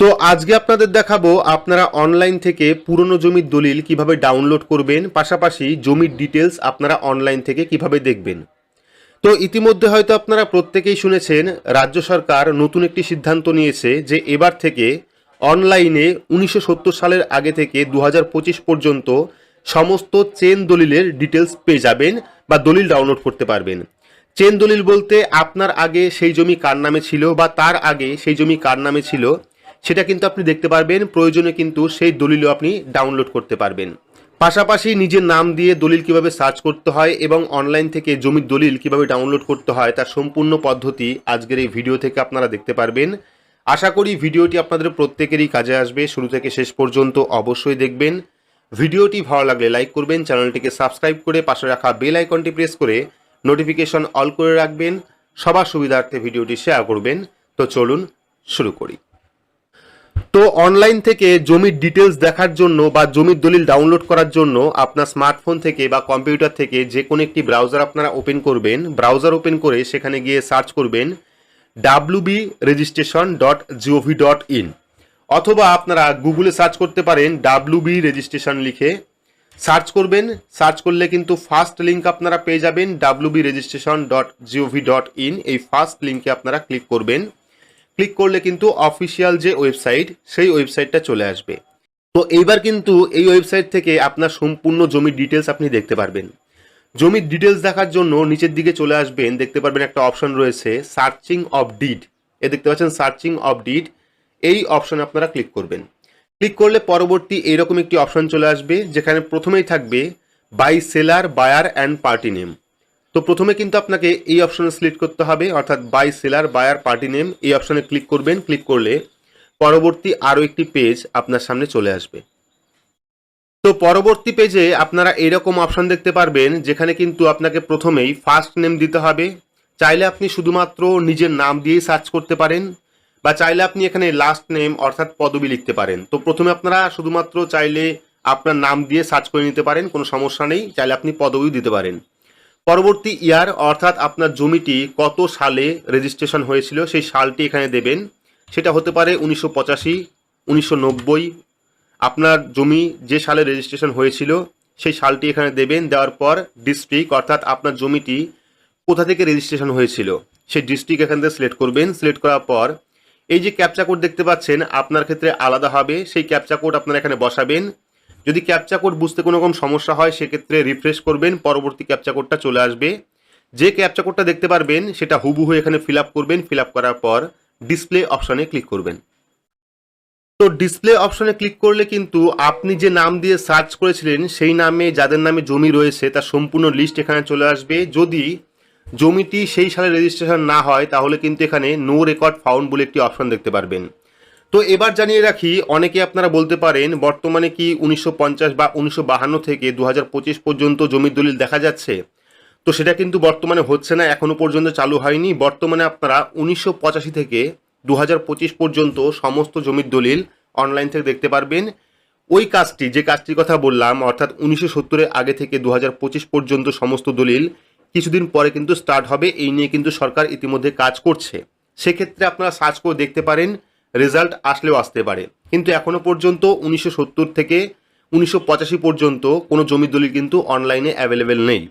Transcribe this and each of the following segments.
তো আজকে আপনাদের দেখাবো আপনারা অনলাইন থেকে পুরনো জমির দলিল কীভাবে ডাউনলোড করবেন, পাশাপাশি জমির ডিটেলস আপনারা অনলাইন থেকে কীভাবে দেখবেন। তো ইতিমধ্যে হয়তো আপনারা প্রত্যেকেই শুনেছেন, রাজ্য সরকার নতুন একটি সিদ্ধান্ত নিয়েছে যে এবার থেকে অনলাইনে উনিশশো সত্তর সালের আগে থেকে দু হাজার পঁচিশ পর্যন্ত সমস্ত চেন দলিলের ডিটেলস পেয়ে যাবেন বা দলিল ডাউনলোড করতে পারবেন। চেন দলিল বলতে আপনার আগে সেই জমি কার নামে ছিল বা তার আগে সেই জমি কার নামে ছিল সেটা কিন্তু আপনি দেখতে পারবেন, প্রয়োজনে কিন্তু সেই দলিলও আপনি ডাউনলোড করতে পারবেন। পাশাপাশি নিজের নাম দিয়ে দলিল কীভাবে সার্চ করতে হয় এবং অনলাইন থেকে জমির দলিল কীভাবে ডাউনলোড করতে হয়, তার সম্পূর্ণ পদ্ধতি আজকের এই ভিডিও থেকে আপনারা দেখতে পারবেন। আশা করি ভিডিওটি আপনাদের প্রত্যেকেরই কাজে আসবে। শুরু থেকে শেষ পর্যন্ত অবশ্যই দেখবেন। ভিডিওটি ভালো লাগলে লাইক করবেন, চ্যানেলটিকে সাবস্ক্রাইব করে পাশে রাখা বেল আইকনটি প্রেস করে নোটিফিকেশন অল করে রাখবেন। সবার সুবিধার্থে ভিডিওটি শেয়ার করবেন। তো চলুন শুরু করি। তো অনলাইন থেকে জমির ডিটেলস দেখার জন্য বা জমির দলিল ডাউনলোড করার জন্য আপনার স্মার্টফোন থেকে বা কম্পিউটার থেকে যে কোনো একটি ব্রাউজার আপনারা ওপেন করবেন। ব্রাউজার ওপেন করে সেখানে গিয়ে সার্চ করবেন WB registration dot G O V dot in অথবা আপনারা গুগলে সার্চ করতে পারেন ডাব্লুবি রেজিস্ট্রেশন লিখে। সার্চ করবেন সার্চ করলে কিন্তু ফার্স্ট লিঙ্ক আপনারা পেয়ে যাবেন WB registration dot G O V dot in এই ফার্স্ট লিঙ্কে আপনারা ক্লিক করবেন। ক্লিক করলে কিন্তু অফিসিয়াল যে ওয়েবসাইট, সেই ওয়েবসাইটটা চলে আসবে। তো এইবার কিন্তু এই ওয়েবসাইট থেকে আপনার সম্পূর্ণ জমির ডিটেলস আপনি দেখতে পারবেন। জমির ডিটেলস দেখার জন্য নিচের দিকে চলে আসবেন, দেখতে পারবেন একটা অপশন রয়েছে, সার্চিং অফ ডিড। এ দেখতে পাচ্ছেন সার্চিং অফ ডিড। এই অপশনে আপনারা ক্লিক করবেন। ক্লিক করলে পরবর্তী এইরকম একটি অপশন চলে আসবে, যেখানে প্রথমেই থাকবে, by seller, buyer and party name. তো প্রথমে কিন্তু আপনাকে এই অপশনে সিলেক্ট করতে হবে, অর্থাৎ by seller, buyer party name. এই অপশনে ক্লিক করবেন, ক্লিক করলে পরবর্তী আরও একটি পেজ আপনার সামনে চলে আসবে। তো পরবর্তী পেজে আপনারা এরকম অপশন দেখতে পারবেন, যেখানে কিন্তু আপনাকে প্রথমেই ফার্স্ট নেম দিতে হবে। চাইলে আপনি শুধুমাত্র নিজের নাম দিয়েই সার্চ করতে পারেন, বা চাইলে আপনি এখানে লাস্ট নেম অর্থাৎ পদবি লিখতে পারেন। তো প্রথমে আপনারা শুধুমাত্র চাইলে আপনার নাম দিয়ে সার্চ করে নিতে পারেন, কোনো সমস্যা নেই। চাইলে আপনি পদবিও দিতে পারেন। পরবর্তী ইয়ার, অর্থাৎ আপনার জমিটি কত সালে রেজিস্ট্রেশন হয়েছিল, সেই সালটি এখানে দেবেন। সেটা হতে পারে উনিশশো পঁচাশি, উনিশশো নব্বই। আপনার জমি যে সালে রেজিস্ট্রেশন হয়েছিল, সেই সালটি এখানে দেবেন। দেওয়ার পর ডিস্ট্রিক্ট অর্থাৎ আপনার জমিটি কোথা থেকে রেজিস্ট্রেশন হয়েছিল, সেই ডিস্ট্রিক্ট এখান থেকে সিলেক্ট করবেন। সিলেক্ট করার পর এই যে ক্যাপচা কোড দেখতে পাচ্ছেন, আপনার ক্ষেত্রে আলাদা হবে। সেই ক্যাপচা কোড আপনারা এখানে বসাবেন। যদি ক্যাপচা কোড বুঝতে কোনো রকম সমস্যা হয়, সেক্ষেত্রে রিফ্রেশ করবেন, পরবর্তী ক্যাপচা কোডটা চলে আসবে। যে ক্যাপচা কোডটা দেখতে পারবেন, সেটা হুবহু এখানে ফিল আপ করবেন ফিল আপ করার পর ডিসপ্লে অপশনে ক্লিক করবেন। তো ডিসপ্লে অপশনে ক্লিক করলে কিন্তু আপনি যে নাম দিয়ে সার্চ করেছিলেন, সেই নামে যাদের নামে জমি রয়েছে, তার সম্পূর্ণ লিস্ট এখানে চলে আসবে। যদি জমিটি সেই সালে রেজিস্ট্রেশন না হয়, তাহলে কিন্তু এখানে নো রেকর্ড ফাউন্ড বলে একটি অপশন দেখতে পারবেন। তো এবার জানিয়ে রাখি, অনেকে আপনারা বলতে পারেন, বর্তমানে কি উনিশশো পঞ্চাশ বা উনিশশো থেকে দু হাজার পঁচিশ পর্যন্ত জমির দলিল দেখা যাচ্ছে? তো সেটা কিন্তু বর্তমানে হচ্ছে না, এখনও পর্যন্ত চালু হয়নি। বর্তমানে আপনারা উনিশশো পঁচাশি থেকে দু হাজার পঁচিশ পর্যন্ত সমস্ত জমির দলিল অনলাইন থেকে দেখতে পারবেন। ওই কাজটি, যে কাজটির কথা বললাম, অর্থাৎ উনিশশো সত্তরের আগে থেকে দু হাজার পঁচিশ পর্যন্ত সমস্ত দলিল কিছুদিন পরে কিন্তু স্টার্ট হবে। এই নিয়ে কিন্তু সরকার ইতিমধ্যে কাজ করছে। সেক্ষেত্রে আপনারা সার্চ করে দেখতে পারেন। রেজাল্ট আসলেও আসতে পারে। কিন্তু এখনও পর্যন্ত উনিশশো সত্তর থেকে উনিশশো পঁচাশি পর্যন্ত কোনো জমির দলিল কিন্তু অনলাইনে অ্যাভেলেবেল নেই।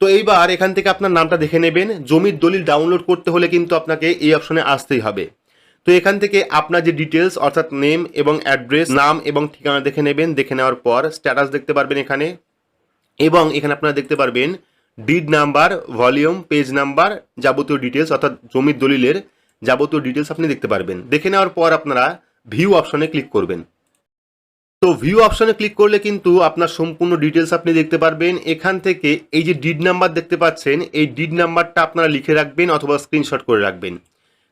তো এইবার এখান থেকে আপনার নামটা দেখে নেবেন। জমির দলিল ডাউনলোড করতে হলে কিন্তু আপনাকে এই অপশনে আসতেই হবে। তো এখান থেকে আপনার যে ডিটেলস অর্থাৎ নেম এবং অ্যাড্রেস নাম এবং ঠিকানা দেখে নেবেন। দেখে নেওয়ার পর স্ট্যাটাস দেখতে পারবেন এখানে। এবং এখানে আপনারা দেখতে পারবেন deed number volume page number যাবতীয় ডিটেলস অর্থাৎ জমির দলিলের যাবতীয় ডিটেলস আপনি দেখতে পারবেন। দেখে নেওয়ার পর আপনারা ভিউ অপশনে ক্লিক করবেন। তো ভিউ অপশনে ক্লিক করলে কিন্তু আপনার সম্পূর্ণ ডিটেলস আপনি দেখতে পারবেন। এখান থেকে এই যে ডিড নাম্বার দেখতে পাচ্ছেন, এই ডিড নাম্বারটা আপনারা লিখে রাখবেন অথবা স্ক্রিনশট করে রাখবেন।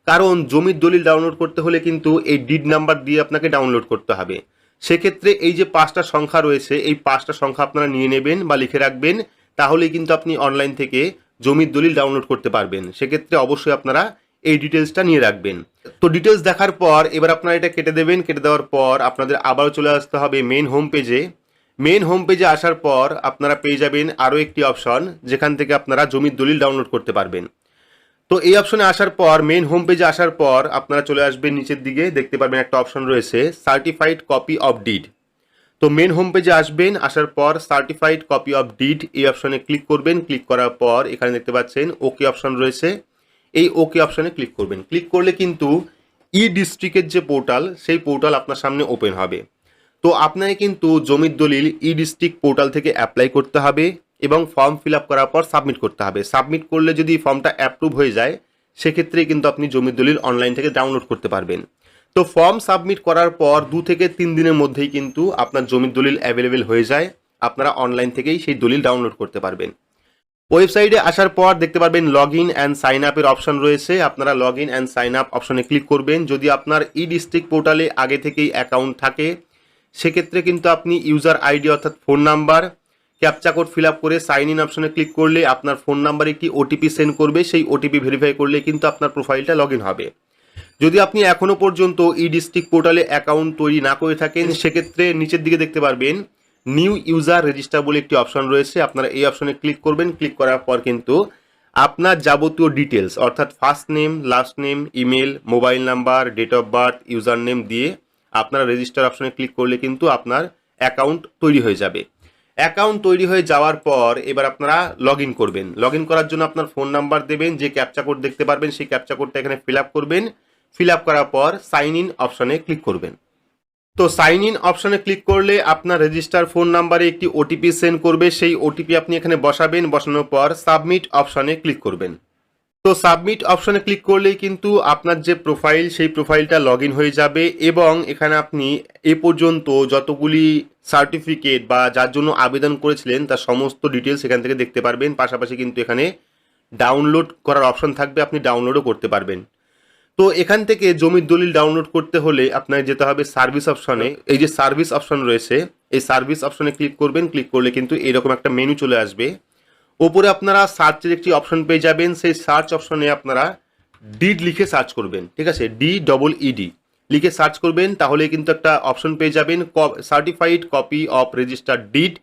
কারণ জমির দলিল ডাউনলোড করতে হলে কিন্তু এই ডিড নাম্বার দিয়ে আপনাকে ডাউনলোড করতে হবে। সেক্ষেত্রে এই যে পাঁচটা সংখ্যা রয়েছে, এই পাঁচটা সংখ্যা আপনারা নিয়ে নেবেন বা লিখে রাখবেন। তাহলেই কিন্তু আপনি অনলাইন থেকে জমির দলিল ডাউনলোড করতে পারবেন। সেক্ষেত্রে অবশ্যই আপনারা এই ডিটেলসটা নিয়ে রাখবেন। তো ডিটেলস দেখার পর, এবার আপনারা এটা কেটে দেবেন। কেটে দেওয়ার পর আপনাদের আবারও চলে আসতে হবে মেন হোম পেজে মেন হোম পেজে আসার পর আপনারা পেয়ে যাবেন আরও একটি অপশন যেখান থেকে আপনারা জমির দলিল ডাউনলোড করতে পারবেন। তো এই অপশনে আসার পর মেন হোম পেজে আসার পর আপনারা চলে আসবেন নিচের দিকে। দেখতে পারবেন একটা অপশন রয়েছে সার্টিফাইড কপি অফ ডিড তো মেন হোম পেজে আসবেন, আসার পর সার্টিফাইড কপি অফ ডিড এই অপশনে ক্লিক করবেন। ক্লিক করার পর এখানে দেখতে পাচ্ছেন ওকে অপশন রয়েছে। এই ওকে অপশানে ক্লিক করবেন। ক্লিক করলে কিন্তু ই ডিস্ট্রিক্টের যে পোর্টাল সেই পোর্টাল আপনার সামনে ওপেন হবে। তো আপনাকে কিন্তু জমির দলিল ই ডিস্ট্রিক্ট পোর্টাল থেকে অ্যাপ্লাই করতে হবে এবং ফর্ম ফিল আপ করার পর সাবমিট করতে হবে। সাবমিট করলে যদি ফর্মটা অ্যাপ্রুভ হয়ে যায়, সেক্ষেত্রে কিন্তু আপনি জমির দলিল অনলাইন থেকে ডাউনলোড করতে পারবেন। তো ফর্ম সাবমিট করার পর দু থেকে তিন দিনের মধ্যেই কিন্তু আপনার জমির দলিল অ্যাভেলেবেল হয়ে যায়। আপনারা অনলাইন থেকেই সেই দলিল ডাউনলোড করতে পারবেন। ওয়েবসাইটে আসার পর দেখতে পারবেন লগ ইন অ্যান্ড সাইন আপের অপশন রয়েছে। আপনারা log in and sign up অপশনে ক্লিক করবেন। যদি আপনার ই ডিস্ট্রিক্ট পোর্টালে আগে থেকেই অ্যাকাউন্ট থাকে, সেক্ষেত্রে কিন্তু আপনি ইউজার আইডি অর্থাৎ phone number captcha code fill up করে সাইন ইন অপশনে ক্লিক করলে আপনার ফোন নাম্বারে একটি ওটিপি সেন্ড করবে। সেই ওটিপি ভেরিফাই করলে কিন্তু আপনার প্রোফাইলটা লগ হবে। যদি আপনি এখনও পর্যন্ত ই ডিস্ট্রিক্ট পোর্টালে অ্যাকাউন্ট তৈরি না করে থাকেন, সেক্ষেত্রে নিচের দিকে দেখতে পারবেন নিউ ইউজার রেজিস্টার বলে একটি অপশন রয়েছে, আপনারা এই অপশনে ক্লিক করবেন, ক্লিক করার পর কিন্তু আপনার যাবতীয় ডিটেলস অর্থাৎ first name last name email mobile number date of birth user name দিয়ে আপনারা রেজিস্টার অপশনে ক্লিক করলে কিন্তু আপনার অ্যাকাউন্ট তৈরি হয়ে যাবে। অ্যাকাউন্ট তৈরি হয়ে যাওয়ার পর এবার আপনারা লগ করবেন। লগ করার জন্য আপনার ফোন নাম্বার দেবেন, যে ক্যাপচা কোড দেখতে পারবেন, সেই ক্যাপচা কোডটা এখানে ফিল করবেন। ফিল করার পর সাইন ইন অপশনে ক্লিক করবেন। তো সাইন ইন অপশনে ক্লিক করলে আপনার রেজিস্টার ফোন নাম্বারে একটি ওটিপি সেন্ড করবে। সেই ওটিপি আপনি এখানে বসাবেন। বসানোর পর সাবমিট অপশনে ক্লিক করবেন। তো সাবমিট অপশনে ক্লিক করলেই কিন্তু আপনার যে প্রোফাইল সেই প্রোফাইলটা লগ হয়ে যাবে এবং এখানে আপনি এ পর্যন্ত যতগুলি সার্টিফিকেট বা যার জন্য আবেদন করেছিলেন, তার সমস্ত ডিটেলস এখান থেকে দেখতে পারবেন। পাশাপাশি কিন্তু এখানে ডাউনলোড করার অপশন থাকবে। আপনি ডাউনলোডও করতে পারবেন। তো এখান থেকে জমির দলিল ডাউনলোড করতে হলে আপনার যেতে হবে সার্ভিস অপশনে এই যে সার্ভিস অপশন রয়েছে, এই সার্ভিস অপশনে ক্লিক করবেন ক্লিক করলে কিন্তু এরকম একটা মেনু চলে আসবে। ওপরে আপনারা সার্চের একটি অপশন পেয়ে যাবেন, সেই সার্চ অপশনে আপনারা ডিড লিখে সার্চ করবেন, ঠিক আছে? ডি ডবল ইডি লিখে সার্চ করবেন তাহলে কিন্তু একটা অপশন পেয়ে যাবেন certified copy of registered deed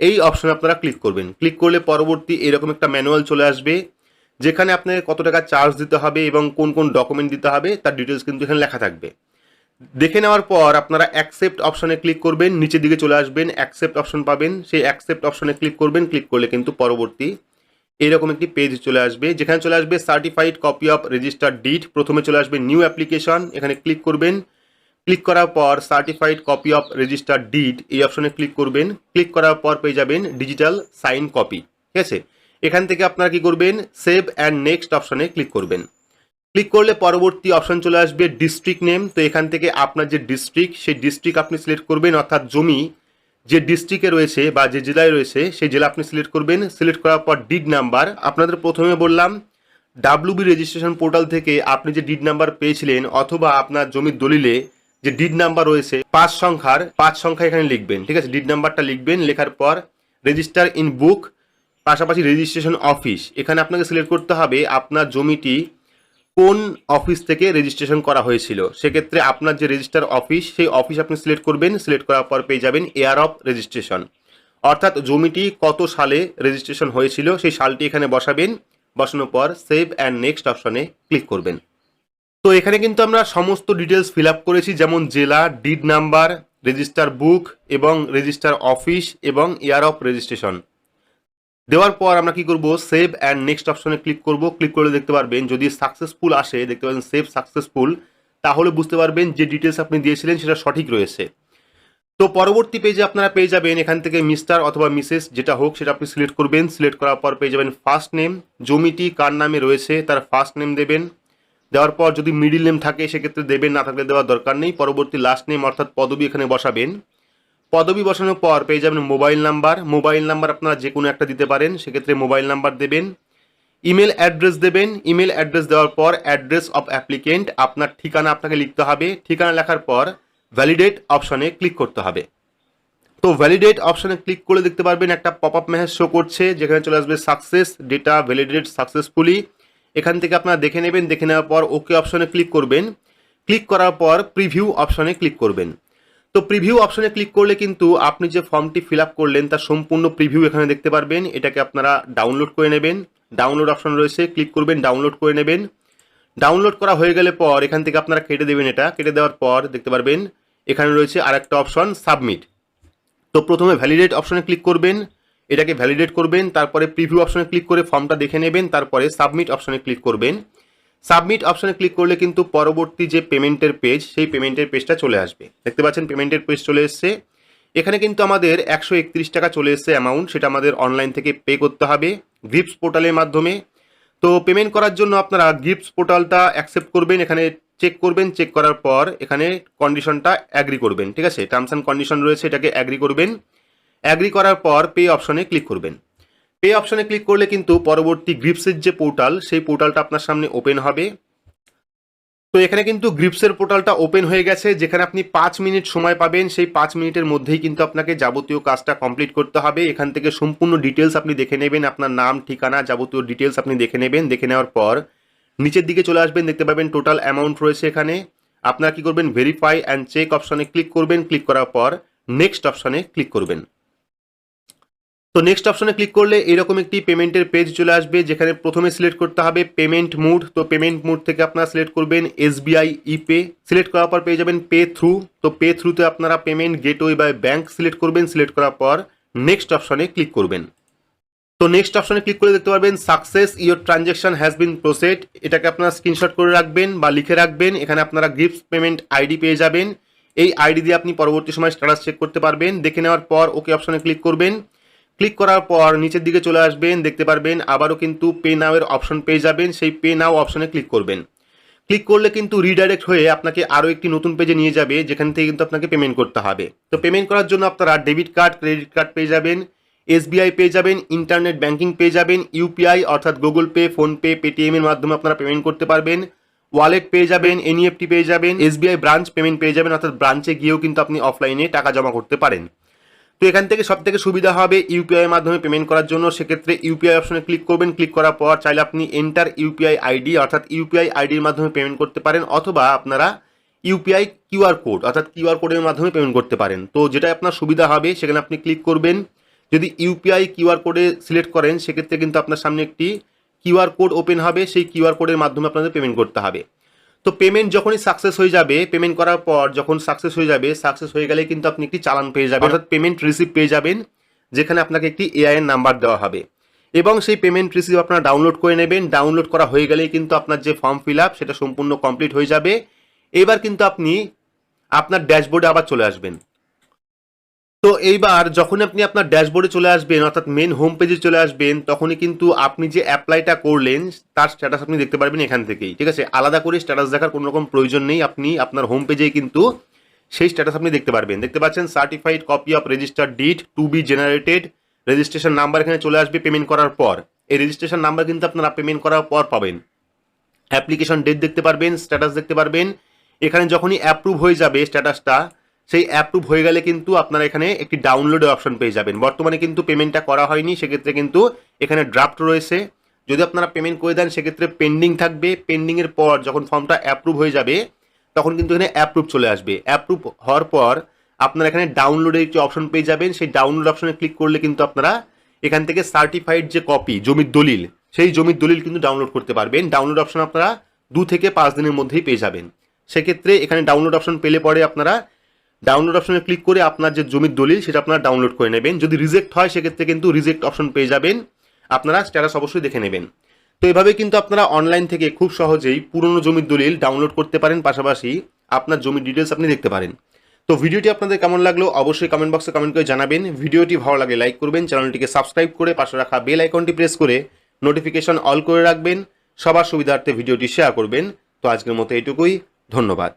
এই অপশনে আপনারা ক্লিক করবেন। ক্লিক করলে পরবর্তী এরকম একটা ম্যানুয়াল চলে আসবে। যেখানে আপনাকে কত টাকা চার্জ দিতে হবে এবং কোন কোন ডকুমেন্ট দিতে হবে, তার ডিটেলস কিন্তু এখানে লেখা থাকবে। দেখে নেওয়ার পর আপনারা অ্যাকসেপ্ট অপশনে ক্লিক করবেন, নিচের দিকে চলে আসবেন অ্যাকসেপ্ট অপশন পাবেন। সেই অ্যাকসেপ্ট অপশনে ক্লিক করবেন ক্লিক করলে কিন্তু পরবর্তী এরকম একটি পেজ চলে আসবে। যেখানে চলে আসবে certified copy of registered deed প্রথমে চলে আসবে নিউ অ্যাপ্লিকেশন এখানে ক্লিক করবেন। ক্লিক করার পর certified copy of registered deed এই অপশনে ক্লিক করবেন। ক্লিক করার পর পেয়ে যাবেন ডিজিটাল সাইন কপি ঠিক আছে? এখান থেকে আপনারা কি করবেন? সেভ অ্যান্ড নেক্সট অপশনে ক্লিক করবেন। ক্লিক করলে পরবর্তী অপশন চলে আসবে ডিস্ট্রিক্ট নেম তো এখান থেকে আপনার যে ডিস্ট্রিক্ট সেই ডিস্ট্রিক্ট আপনি সিলেক্ট করবেন, অর্থাৎ জমি যে ডিস্ট্রিক্টে রয়েছে বা যে জেলায় রয়েছে, সেই জেলা আপনি সিলেক্ট করবেন। সিলেক্ট করার পর ডিড নাম্বার আপনাদের প্রথমে বললাম ডাব্লিউবি রেজিস্ট্রেশন পোর্টাল থেকে আপনি যে ডিড নাম্বার পেয়েছিলেন, অথবা আপনার জমির দলিলে যে ডিড নাম্বার রয়েছে, পাঁচ সংখ্যার পাঁচ সংখ্যা এখানে লিখবেন। ঠিক আছে? ডিড নাম্বারটা লিখবেন। লেখার পর রেজিস্টার ইন বুক পাশাপাশি রেজিস্ট্রেশন অফিস এখানে আপনাকে সিলেক্ট করতে হবে আপনার জমিটি কোন অফিস থেকে রেজিস্ট্রেশন করা হয়েছিল। সেক্ষেত্রে আপনার যে রেজিস্টার অফিস সেই অফিস আপনি সিলেক্ট করবেন সিলেক্ট করার পর পেয়ে যাবেন এয়ার অফ রেজিস্ট্রেশন অর্থাৎ জমিটি কত সালে রেজিস্ট্রেশন হয়েছিল, সেই সালটি এখানে বসাবেন, বসানোর পর সেভ অ্যান্ড নেক্সট অপশনে ক্লিক করবেন। তো এখানে কিন্তু আমরা সমস্ত ডিটেলস ফিল করেছি, যেমন জেলা ডিড নাম্বার রেজিস্টার বুক এবং রেজিস্টার অফিস এবং ইয়ার অফ রেজিস্ট্রেশন দেওয়ার পর আমরা কি করব? সেভ অ্যান্ড নেক্সট অপশনে ক্লিক করব। ক্লিক করলে দেখতে পারবেন, যদি সাকসেসফুল আসে, দেখতে পাবেন সেভ সাকসেসফুল তাহলে বুঝতে পারবেন যে ডিটেলস আপনি দিয়েছিলেন সেটা সঠিক রয়েছে। তো পরবর্তী পেজে আপনারা পেয়ে যাবেন এখান থেকে মিস্টার অথবা মিসেস যেটা হোক, সেটা আপনি সিলেক্ট করবেন। সিলেক্ট করার পর পেয়ে যাবেন ফার্স্ট নেম জমিটি কার নামে রয়েছে, তার ফার্স্ট নেম দেবেন। দেওয়ার পর যদি মিডিল নেম থাকে, সেক্ষেত্রে দেবেন, না থাকলে দেওয়ার দরকার নেই। পরবর্তী লাস্ট নেম অর্থাৎ পদবি এখানে বসাবেন। পদবি বসানোর পর পেয়ে যাবেন মোবাইল নাম্বার। মোবাইল নাম্বার আপনারা যে কোনো একটা দিতে পারেন, সেক্ষেত্রে মোবাইল নাম্বার দেবেন। ইমেল অ্যাড্রেস দেবেন। ইমেল অ্যাড্রেস দেওয়ার পর অ্যাড্রেস অফ অ্যাপ্লিকেন্ট, আপনার ঠিকানা আপনাকে লিখতে হবে। ঠিকানা লেখার পর ভ্যালিডেট অপশনে ক্লিক করতে হবে। তো ভ্যালিডেট অপশনে ক্লিক করে দেখতে পারবেন একটা পপ আপ মেসেজ শো করছে, যেখানে চলে আসবে সাকসেস ডেটা ভ্যালিডেট সাকসেসফুলি এখান থেকে আপনারা দেখে নেবেন, দেখে নেওয়ার পর ওকে অপশনে ক্লিক করবেন। ক্লিক করার পর প্রিভিউ অপশনে ক্লিক করবেন। তো প্রিভিউ অপশনে ক্লিক করলে কিন্তু আপনি যে ফর্মটি ফিল করলেন তার সম্পূর্ণ প্রিভিউ এখানে দেখতে পারবেন। এটাকে আপনারা ডাউনলোড করে নেবেন। ডাউনলোড অপশন রয়েছে ক্লিক করবেন ডাউনলোড করে নেবেন। ডাউনলোড করা হয়ে গেলে পর এখান থেকে আপনারা কেটে দেবেন এটা। কেটে দেওয়ার পর দেখতে পারবেন, এখানে রয়েছে আরেকটা অপশন সাবমিট তো প্রথমে ভ্যালিডেট অপশনে ক্লিক করবেন। এটাকে ভ্যালিডেট করবেন, তারপরে প্রিভিউ অপশনে ক্লিক করে ফর্মটা দেখে নেবেন, তারপরে সাবমিট অপশনে ক্লিক করবেন। সাবমিট অপশনে ক্লিক করলে কিন্তু পরবর্তী যে পেমেন্টের পেজ সেই পেমেন্টের পেজটা চলে আসবে। দেখতে পাচ্ছেন পেমেন্টের পেজ চলে এসছে। এখানে কিন্তু আমাদের একশো একত্রিশ টাকা চলে এসছে অ্যামাউন্ট সেটা আমাদের অনলাইন থেকে পে করতে হবে গ্রিপস পোর্টালের মাধ্যমে। তো পেমেন্ট করার জন্য আপনারা গিফটস পোর্টালটা অ্যাকসেপ্ট করবেন, এখানে চেক করবেন চেক করার পর এখানে কন্ডিশনটা অ্যাগ্রি করবেন, ঠিক আছে? টার্মস অ্যান্ড কন্ডিশন রয়েছে, এটাকে অ্যাগ্রি করবেন। অ্যাগ্রি করার পর পে অপশনে ক্লিক করবেন। পে অপশনে ক্লিক করলে কিন্তু পরবর্তী গ্রিপসের যে পোর্টাল সেই পোর্টালটা আপনার সামনে ওপেন হবে। তো এখানে কিন্তু গ্রিপসের পোর্টালটা ওপেন হয়ে গেছে, যেখানে আপনি পাঁচ মিনিট সময় পাবেন। সেই পাঁচ মিনিটের মধ্যেই কিন্তু আপনাকে যাবতীয় কাজটা কমপ্লিট করতে হবে। এখান থেকে সম্পূর্ণ ডিটেলস আপনি দেখে নেবেন, আপনার নাম, ঠিকানা, যাবতীয় ডিটেলস আপনি দেখে নেবেন। দেখে নেওয়ার পর নিচের দিকে চলে আসবেন, দেখতে পাবেন টোটাল অ্যামাউন্ট রয়েছে এখানে। আপনারা কি করবেন? ভেরিফাই অ্যান্ড চেক অপশনে ক্লিক করবেন। ক্লিক করার পর নেক্সট অপশনে ক্লিক করবেন। তো নেক্সট অপশনে ক্লিক করলে এরকম একটি পেমেন্টের পেজ চলে আসবে, যেখানে প্রথমে সিলেক্ট করতে হবে পেমেন্ট মুড তো পেমেন্ট মুড থেকে আপনারা সিলেক্ট করবেন এসবিআই ইপে সিলেক্ট করার পর পেয়ে যাবেন পে থ্রু তো পে থ্রুতে আপনারা পেমেন্ট গেটওয়ে বা ব্যাঙ্ক সিলেক্ট করবেন সিলেক্ট করার পর নেক্সট অপশনে ক্লিক করবেন। তো নেক্সট অপশনে ক্লিক করে দেখতে পারবেন success your transaction has been proceed এটাকে আপনারা স্ক্রিনশট করে রাখবেন বা লিখে রাখবেন। এখানে আপনারা গিফট পেমেন্ট আইডি পেয়ে যাবেন। এই আইডি দিয়ে আপনি পরবর্তী সময় স্ট্যাটাস চেক করতে পারবেন। দেখে নেওয়ার পর ওকে অপশনে ক্লিক করবেন। ক্লিক করার পর নিচের দিকে চলে আসবেন, দেখতে পারবেন আবারও কিন্তু পে নাও এর অপশন পেয়ে যাবেন, সেই পে নাও অপশনে ক্লিক করবেন। ক্লিক করলে কিন্তু রিডাইরেক্ট হয়ে আপনাকে আরও একটি নতুন পেজে নিয়ে যাবে, যেখান থেকে কিন্তু আপনাকে পেমেন্ট করতে হবে। তো পেমেন্ট করার জন্য আপনারা ডেবিট কার্ড ক্রেডিট কার্ড পেয়ে যাবেন এসবিআই পেয়ে যাবেন ইন্টারনেট ব্যাঙ্কিং পেয়ে যাবেন ইউপিআই অর্থাৎ গুগল পে ফোনপে পেটিএম এর মাধ্যমে আপনারা পেমেন্ট করতে পারবেন ওয়ালেট পেয়ে যাবেন এনইএফটি পেয়ে যাবেন এসবিআই ব্রাঞ্চ পেমেন্ট পেয়ে যাবেন, অর্থাৎ ব্রাঞ্চে গিয়েও কিন্তু আপনি অফলাইনে টাকা জমা করতে পারেন। তো এখান থেকে সব থেকে সুবিধা হবে ইউপিআই মাধ্যমে পেমেন্ট করার জন্য। সেক্ষেত্রে ইউপিআই অপশনে ক্লিক করবেন ক্লিক করার পর চাইলে আপনি এন্টার ইউপিআই আইডি অর্থাৎ ইউপিআই আইডির মাধ্যমে পেমেন্ট করতে পারেন, অথবা আপনারা ইউপিআই কিউআর কোড অর্থাৎ কিউআর কোডের মাধ্যমে পেমেন্ট করতে পারেন। তো যেটা আপনার সুবিধা হবে, সেখানে আপনি ক্লিক করবেন। যদি ইউপিআই কিউআর কোডে সিলেক্ট করেন, সেক্ষেত্রে কিন্তু আপনার সামনে একটি কিউআর কোড ওপেন হবে। সেই কিউআর কোডের মাধ্যমে আপনাদের পেমেন্ট করতে হবে। তো পেমেন্ট যখনই সাকসেস হয়ে যাবে পেমেন্ট করার পর যখন সাকসেস হয়ে যাবে সাকসেস হয়ে গেলে কিন্তু আপনি একটি চালান পেয়ে যাবেন, অর্থাৎ পেমেন্ট রিসিভ পেয়ে যাবেন, যেখানে আপনাকে একটি এআইএন নাম্বার দেওয়া হবে। এবং সেই পেমেন্ট রিসিভ আপনারা ডাউনলোড করে নেবেন ডাউনলোড করা হয়ে গেলেই কিন্তু আপনার যে ফর্ম ফিল আপ সেটা সম্পূর্ণ কমপ্লিট হয়ে যাবে। এবার কিন্তু আপনি আপনার ড্যাশবোর্ডে আবার চলে আসবেন। তো এইবার যখন আপনি আপনার ড্যাশবোর্ডে চলে আসবেন, অর্থাৎ মেন হোম পেজে চলে আসবেন, তখনই কিন্তু আপনি যে অ্যাপ্লাইটা করলেন, তার স্ট্যাটাস আপনি দেখতে পারবেন এখান থেকেই, ঠিক আছে? আলাদা করে স্ট্যাটাস দেখার কোনো রকম প্রয়োজন নেই, আপনি আপনার হোম পেজেই কিন্তু সেই স্ট্যাটাস আপনি দেখতে পারবেন। দেখতে পাচ্ছেন certified copy of register deed to be generated registration number এখানে চলে আসবে পেমেন্ট করার পর। এই রেজিস্ট্রেশন নাম্বার কিন্তু আপনারা পেমেন্ট করার পর পাবেন। অ্যাপ্লিকেশন ডেট দেখতে পারবেন স্ট্যাটাস দেখতে পারবেন। এখানে যখনই অ্যাপ্রুভ হয়ে যাবে স্ট্যাটাসটা সেই অ্যাপ্রুভ হয়ে গেলে কিন্তু আপনারা এখানে একটি ডাউনলোডের অপশন পেয়ে যাবেন। বর্তমানে কিন্তু পেমেন্টটা করা হয়নি, সেক্ষেত্রে কিন্তু এখানে ড্রাফট রয়েছে। যদি আপনারা পেমেন্ট করে দেন, সেক্ষেত্রে পেন্ডিং থাকবে। পেন্ডিংয়ের পর যখন ফর্মটা অ্যাপ্রুভ হয়ে যাবে, তখন কিন্তু এখানে অ্যাপ্রুভ চলে আসবে। অ্যাপ্রুভ হওয়ার পর আপনারা এখানে ডাউনলোডের একটি অপশন পেয়ে যাবেন। সেই ডাউনলোড অপশনে ক্লিক করলে কিন্তু আপনারা এখান থেকে সার্টিফাইড যে কপি জমির দলিল, সেই জমির দলিল কিন্তু ডাউনলোড করতে পারবেন। ডাউনলোড অপশন আপনারা দু থেকে পাঁচ দিনের মধ্যেই পেয়ে যাবেন। সেক্ষেত্রে এখানে ডাউনলোড অপশন পেলে পরে আপনারা ডাউনলোড অপশনে ক্লিক করে আপনার যে জমির দলিল, সেটা আপনারা ডাউনলোড করে নেবেন। যদি রিজেক্ট হয়, সেক্ষেত্রে কিন্তু রিজেক্ট অপশন পেয়ে যাবেন। আপনারা স্ট্যাটাস অবশ্যই দেখে নেবেন। তো এভাবে কিন্তু আপনারা অনলাইন থেকে খুব সহজেই পুরনো জমির দলিল ডাউনলোড করতে পারেন। পাশাপাশি আপনার জমির ডিটেলস আপনি দেখতে পারেন। তো ভিডিওটি আপনাদের কেমন লাগল অবশ্যই কমেন্ট বক্সে কমেন্ট করে জানাবেন। ভিডিওটি ভালো লাগে লাইক করবেন। চ্যানেলটিকে সাবস্ক্রাইব করে পাশে রাখা বেল আইকনটি প্রেস করে নোটিফিকেশন অল করে রাখবেন। সবার সুবিধার্থে ভিডিওটি শেয়ার করবেন। তো আজকের মতো এটুকুই ধন্যবাদ।